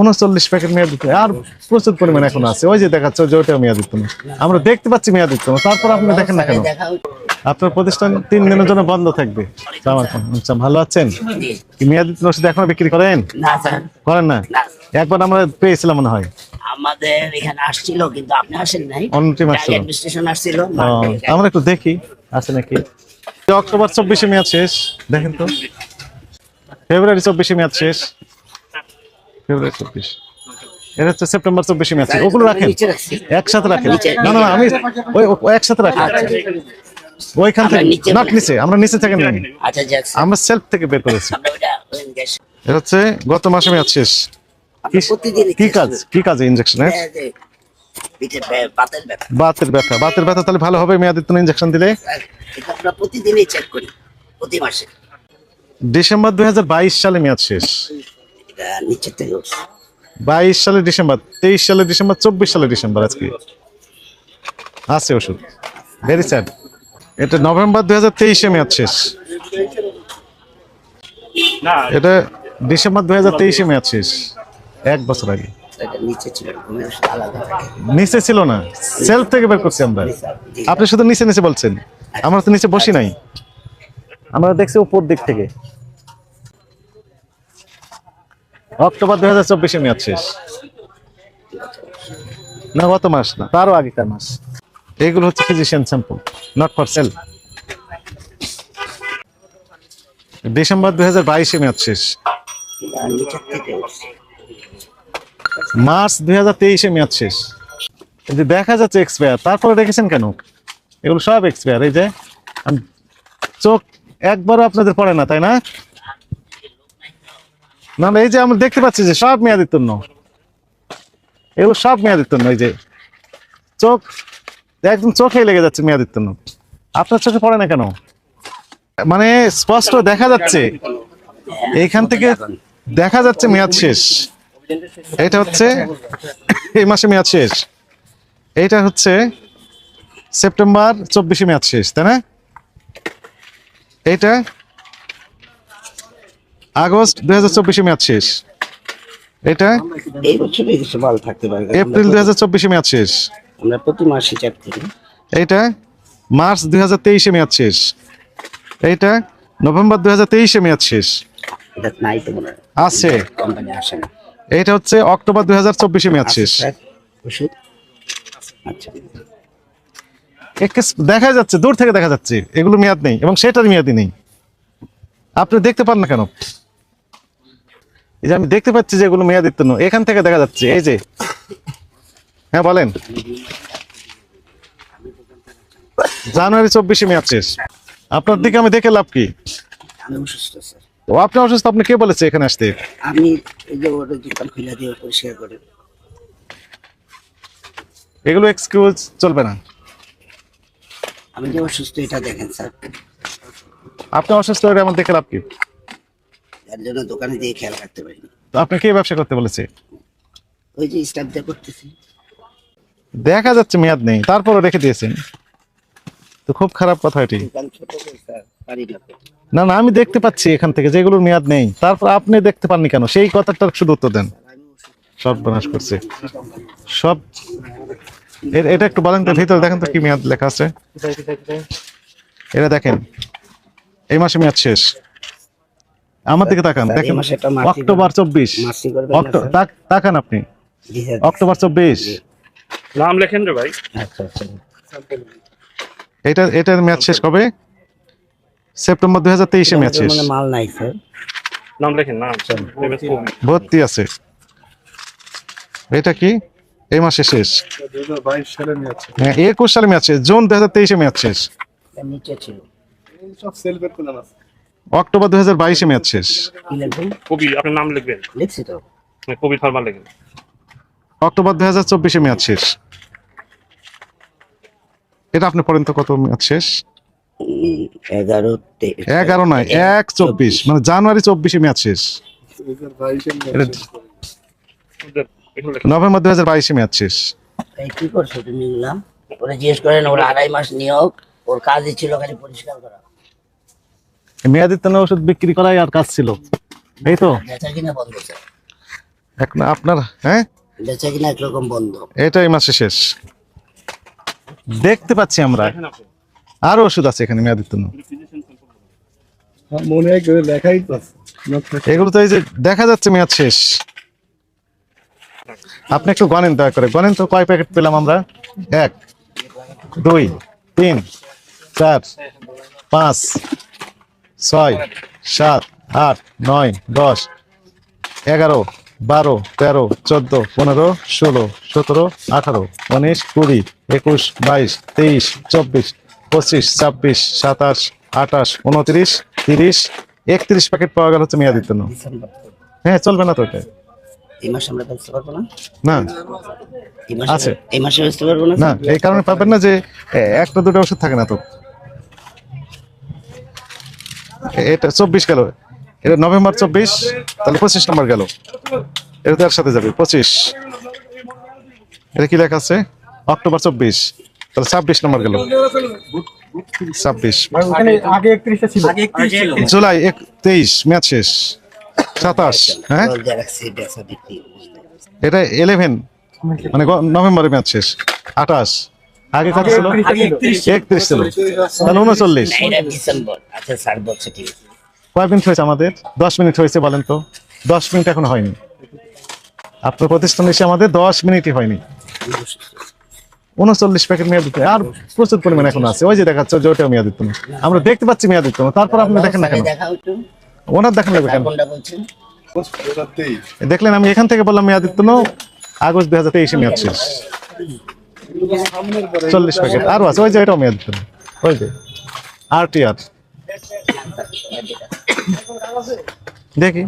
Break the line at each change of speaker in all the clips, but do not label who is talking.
উনচল্লিশ প্যাকেট মেয়াদ দিতে আর প্রচুর পরিমাণ এখন আছে ওই যে দেখাচ্ছ যে ওইটা মেয়াদ দিত না আমরা দেখতে পাচ্ছি মেয়াদ দিত না তারপর আপনি দেখেন না কেন আপনার প্রতিষ্ঠান তিন দিনের জন্য বন্ধ থাকবে আচ্ছা ভালো আছেন কি ওষুধ এখনো বিক্রি করেন করেন না একবার আমরা পেয়েছিলাম মনে হয় আমাদের এখানে আসছিল কিন্তু আমরা একটু দেখি আছে নাকি অক্টোবর চব্বিশে মেয়াদ শেষ দেখেন তো ফেব্রুয়ারি চব্বিশে মেয়াদ শেষ ফেব্রুয়ারি আচ্ছা। চব্বিশ নিচে থেকে আচ্ছা, আচ্ছা, থেকে বের কি কাজ হ্যাঁ, হ্যাঁ। বাতের ব্যথা বাতের ব্যথা তাহলে ভালো হবে মেয়াদি তুমি দিলে হ্যাঁ, ডিসেম্বর প্রতিদিনই চেক ডিসেম্বর সালে মেয়াদ শেষ বাইশ সালের ডিসেম্বর তেইশ সালের ডিসেম্বর চব্বিশ সালে ডিসেম্বর আজকে আছে ওষুধ ভেরি স্যাড এটা নভেম্বর দুই হাজার তেইশে মেয়াদ শেষ এটা ডিসেম্বর দুই হাজার তেইশে মেয়াদ শেষ এক বছর আগে নিচে ছিল না সেলফ থেকে বের করছি আমরা আপনি শুধু নিচে নিচে বলছেন আমরা তো নিচে বসি নাই আমরা দেখছি উপর দিক থেকে অক্টোবর দুই হাজার চব্বিশে মেয়াদ শেষ না গত মাস না তারও আগেকার মাস এগুলো হচ্ছে physician sample not for sale December দুই হাজার বাইশে মেয়াদ শেষ মার্চ দুই হাজার তেইশে মেয়াদ শেষ এই যে দেখা যাচ্ছে এক্সপায়ার তারপরে রেখেছেন কেন এগুলো সব এক্সপায়ার এই যে চোখ একবারও আপনাদের পড়ে না তাই না না না এই যে আমরা দেখতে পাচ্ছি যে সব মেয়াদের তন্ন এগুলো সব মেয়াদের তন্ন এই যে চোখ একদম চোখেই লেগে যাচ্ছে মেয়াদের তন্ন আপনার চোখে পড়ে না কেন মানে স্পষ্ট দেখা যাচ্ছে এইখান থেকে দেখা যাচ্ছে মেয়াদ শেষ এটা হচ্ছে এই মাসে মেয়াদ শেষ এইটা হচ্ছে সেপ্টেম্বর চব্বিশে মেয়াদ শেষ তাই না এইটা আগস্ট দুই হাজার চব্বিশে মেয়াদ শেষ এটা এপ্রিল দুই হাজার চব্বিশে মেয়াদ শেষ আমরা প্রতি মাসে এটা মার্চ দুই হাজার তেইশে মেয়াদ শেষ এইটা নভেম্বর দুই হাজার তেইশে মেয়াদ শেষ আছে এটা হচ্ছে অক্টোবর দুই হাজার চব্বিশে মেয়াদ শেষ আচ্ছা। দেখা যাচ্ছে দূর থেকে দেখা যাচ্ছে এগুলো মেয়াদ নেই এবং সেটার মেয়াদি নেই আপনি দেখতে পান না কেন এই যে আমি দেখতে পাচ্ছি যে এগুলো মেয়াদিত্ব এখান থেকে দেখা যাচ্ছে এই যে হ্যাঁ বলেন জানুয়ারি চব্বিশে মেয়াদ শেষ আপনার দিকে আমি দেখে লাভ কি ও আপনি অসুস্থ আপনি কে বলেছে এখানে আসতে এগুলো চলবে না অসুস্থ আপনি অসুস্থ আমার দেখে লাভ কি তার জন্য দোকানে দিয়ে খেয়াল রাখতে পারিনি তো আপনাকে ব্যবসা করতে বলেছে ওই যে স্টাফদের করতেছি দেখা যাচ্ছে মেয়াদ নেই তারপরও রেখে দিয়েছেন তো খুব খারাপ কথা এটি না না আমি দেখতে পাচ্ছি এখান থেকে যেগুলোর মেয়াদ নেই তারপর আপনি দেখতে পাননি কেন সেই কথাটার শুধু উত্তর দেন সব করছে সব এটা একটু বলেন তো ভিতরে দেখেন তো কি মেয়াদ লেখা আছে এটা দেখেন এই মাসে মেয়াদ শেষ আমার দিকে তাকান দেখেন অক্টোবর চব্বিশ তাকান আপনি অক্টোবর চব্বিশ নাম লেখেন রে ভাই আচ্ছা, আচ্ছা। এটা এটার ম্যাচ শেষ কবে সেপ্টেম্বর দুই হাজার তেইশে ম্যাচ শেষ মানে মাল নাই স্যার নাম লেখেন নাম ভর্তি আছে এটা কি এই মাসে শেষ হ্যাঁ একুশ সালে ম্যাচ শেষ জুন দুই হাজার তেইশে ম্যাচ শেষ নিচে ছিল সব সেলফের কোন আছে অক্টোবর দু হাজার বাইশে মেয়াদ শেষ কবি আপনার নাম লিখবেন লিখছি তো হ্যাঁ, কবির ফার্মার লিখবেন অক্টোবর দু হাজার চব্বিশে মেয়াদ শেষ এটা আপনি পড়েন তো কত মেয়াদ শেষ এগারো নয় এক চব্বিশ মানে জানুয়ারি চব্বিশে মেয়াদ শেষ নভেম্বর দু হাজার বাইশে মেয়াদ শেষ কি করছো তুমি ওরা জিজ্ঞেস করেন ওরা আড়াই মাস নিয়োগ ওর কাজই ছিল খালি পরিষ্কার করা মেয়াদি তেনা ওষুধ বিক্রি করাই আর কাজ ছিল এই তো এখন আপনার হ্যাঁ মাসে শেষ দেখতে পাচ্ছি আমরা ওষুধ আছে এখানে হ্যাঁ, এগুলো তো এই যে দেখা যাচ্ছে মেয়াদ শেষ আপনি একটু গণেন দয়া করে গণেন তো কয় প্যাকেট পেলাম আমরা এক দুই তিন চার পাঁচ ছয় সাত আট নয় দশ এগারো বারো তেরো চোদ্দ পনেরো ষোলো সতেরো আঠারো উনিশ কুড়ি একুশ বাইশ তেইশ চব্বিশ পঁচিশ ছাব্বিশ সাতাশ আঠাশ উনত্রিশ তিরিশ একত্রিশ প্যাকেট পাওয়া গেল হচ্ছে মেয়াদির জন্য হ্যাঁ চলবে না তো এটা এই মাসে আমরা না না এই কারণে পাবেন না যে একটা দুটো ওষুধ থাকে না তো এটা চব্বিশ গেল এটা নভেম্বর চব্বিশ তাহলে পঁচিশ নম্বর গেল এটা তার সাথে যাবে পঁচিশ এটা কি লেখা আছে অক্টোবর চব্বিশ তাহলে ছাব্বিশ নম্বর গেল ছাব্বিশ জুলাই তেইশ ম্যাচ শেষ সাতাশ হ্যাঁ এটা ইলেভেন মানে নভেম্বরে ম্যাচ শেষ আঠাশ আগে কত ছিল 31 ছিল তাহলে উনচল্লিশ আচ্ছা, কয় মিনিট হয়েছে আমাদের দশ মিনিট হয়েছে বলেন তো দশ মিনিট এখন হয়নি আপনার প্রতিষ্ঠান এসে আমাদের দশ মিনিটই হয়নি উনচল্লিশ প্যাকেট মেয়াদ দিতে আর প্রচুর পরিমাণ এখন আছে ওই যে দেখাচ্ছে যে ওটা মেয়াদ না আমরা দেখতে পাচ্ছি মেয়াদ দিত না তারপর আপনি দেখেন না কেন ওনার দেখেন না কেন দেখলেন আমি এখান থেকে বললাম মেয়াদ দিত আগস্ট 2023 হাজার তেইশে মেয়াদ শেষ চল্লিশ প্যাকেট আরো আছে ওই যে এটাও মেয়েদের ওই যে আর টি আর দেখি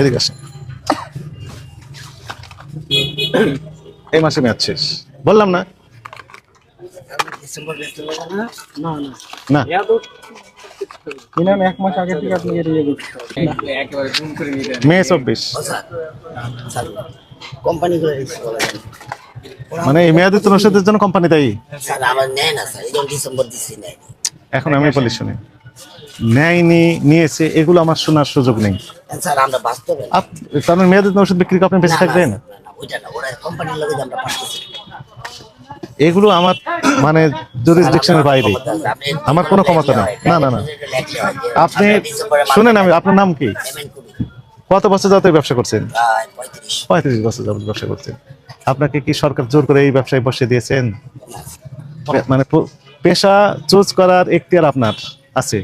এদিকে আসে এই মাসে মেয়াদ শেষ বললাম না না এক মাস আগে থেকে আপনি মে চব্বিশ কোম্পানি মানে এই মেয়াদে তো নষ্টদের জন্য কোম্পানি দায়ী স্যার আমার নেয় না স্যার এরকম ডিসেম্বর দিছি নেয় এখন আমি বলি শুনি নেয়নি নিয়েছে এগুলো আমার শোনার সুযোগ নেই স্যার আমরা বাস্তবে আপনি কারণ মেয়াদের ওষুধ বিক্রি করে আপনি বেঁচে থাকবেন না না ওটা ওরা আমরা পাস এগুলো আমার মানে জুরিসডিকশনের বাইরে আমার কোনো ক্ষমতা নেই না না না আপনি শুনেন আমি আপনার নাম কি কত বছর যাবত ব্যবসা করছেন পঁয়ত্রিশ বছর যাবত ব্যবসা করছেন আপনাকে কি সরকার জোর করে এই ব্যবসায় বসে দিয়েছেন মানে পেশা চুজ করার এখতিয়ার আপনার আছে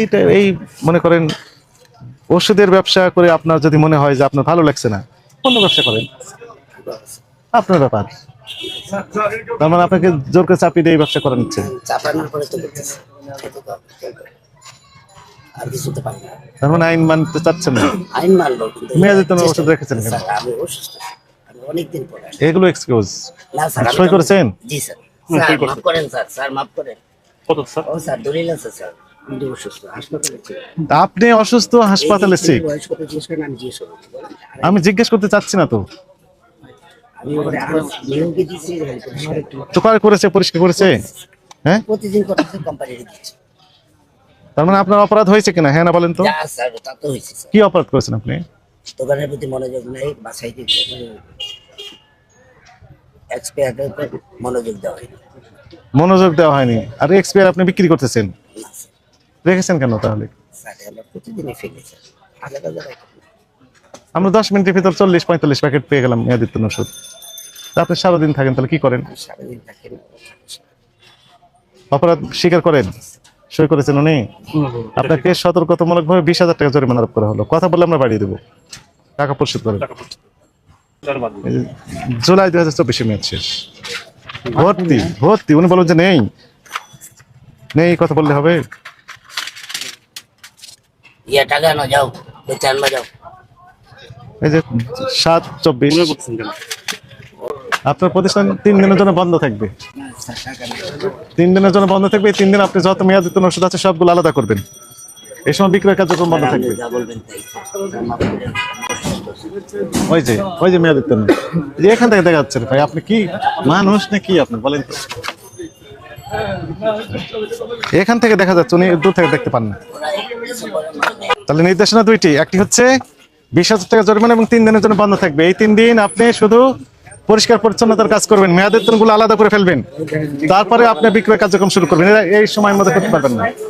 এইটা এই মনে করেন ওষুধের ব্যবসা করে আপনার যদি মনে হয় যে আপনার ভালো লাগছে না অন্য ব্যবসা করেন আপনার ব্যাপার তার মানে আপনাকে জোর করে চাপিয়ে দিয়ে এই ব্যবসা করান নিচ্ছে আর পারি না তার মানে আইন মানতে চাচ্ছেন না আইন মানলো কিন্তু মেয়াদে তো ওষুধ রেখেছেন কেন আমি অসুস্থ আমি অনেকদিন পরে এগুলো এক্সকিউজ না স্যার সই করেছেন জি স্যার মাফ করেন স্যার স্যার মাফ করেন কত স্যার ও স্যার দলিল আছে স্যার আপনি অসুস্থ হাসপাতালে আমি জিজ্ঞেস করতে চাচ্ছি না তো করেছে পরিষ্কার করেছে হ্যাঁ প্রতিদিন কোম্পানি দিচ্ছে তার মানে আপনার অপরাধ হয়েছে কিনা হ্যাঁ না বলেন তো কি অপরাধ করেছেন আপনি দোকানের প্রতি মনোযোগ নেই বাসায় মনোযোগ দেওয়া হয়নি মনোযোগ দেওয়া হয়নি আর এক্সপায়ার আপনি বিক্রি করতেছেন রেখেছেন কেন তাহলে আমরা দশ মিনিটের ভিতর চল্লিশ পঁয়তাল্লিশ প্যাকেট পেয়ে গেলাম মেয়াদিত্য ওষুধ আপনি সারাদিন থাকেন তাহলে কি করেন অপরাধ স্বীকার করেন সই করেছেন উনি আপনাকে সতর্কতামূলক ভাবে বিশ হাজার টাকা জরিমানা আরোপ করা হলো কথা বলে আমরা বাড়িয়ে দেবো টাকা পরিশোধ করেন মানে? জুলাই দুই হাজার চব্বিশে মেয়াদ শেষ ভর্তি ভর্তি উনি বলেন যে নেই নেই কথা বললে হবে এই যে সাত চব্বিশ আপনার প্রতিষ্ঠান তিন দিনের জন্য বন্ধ থাকবে তিন দিনের জন্য বন্ধ থাকবে তিন দিন আপনি যত মেয়াদ ওষুধ আছে সবগুলো আলাদা করবেন এই সময় বিক্রয় কার্যক্রম বন্ধ থাকবে ওই যে ওই যে মেয়াদিত্ব যে এখান থেকে দেখা যাচ্ছে ভাই আপনি কি মানুষ না কি আপনি বলেন তো এখান থেকে দেখা যাচ্ছে উনি দূর থেকে দেখতে পান না তাহলে নির্দেশনা দুইটি একটি হচ্ছে বিশ হাজার টাকা জরিমানা এবং তিন দিনের জন্য বন্ধ থাকবে এই তিন দিন আপনি শুধু পরিষ্কার পরিচ্ছন্নতার কাজ করবেন মেয়াদের আলাদা করে ফেলবেন তারপরে আপনি বিক্রয় কার্যক্রম শুরু করবেন এই সময়ের মধ্যে করতে পারবেন না